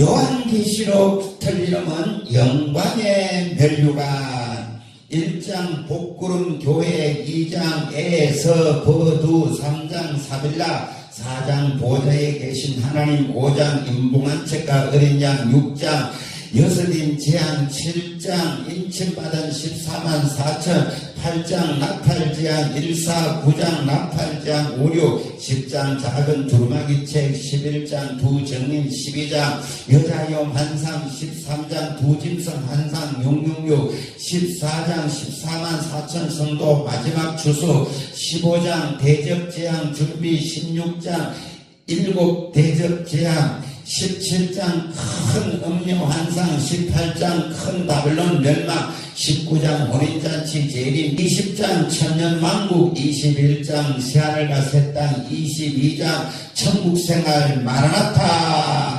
요한계시록 틀리름은 영광의 멸류관 1장 복구름 교회 2장 에서 버두 3장 사빌라 4장 보좌에 계신 하나님 5장 인봉한 책과 어린 양 6장 여섯인 재앙 7장 인침받은 14만 4천 8장 나팔지향 1사 9장 나팔지향 5, 6 10장 작은 두루마기 책 11장 두 정림 12장 여자용 한상 13장 두 짐승 한상 666 14장 14만 4천 성도 마지막 주수 15장 대접재앙 준비 16장 일곱 대접 재앙 17장 큰 음료 환상 18장 큰 바벨론 멸망 19장 혼인잔치 재림 20장 천년왕국 21장 새하늘과 새 땅 22장 천국생활 마라나타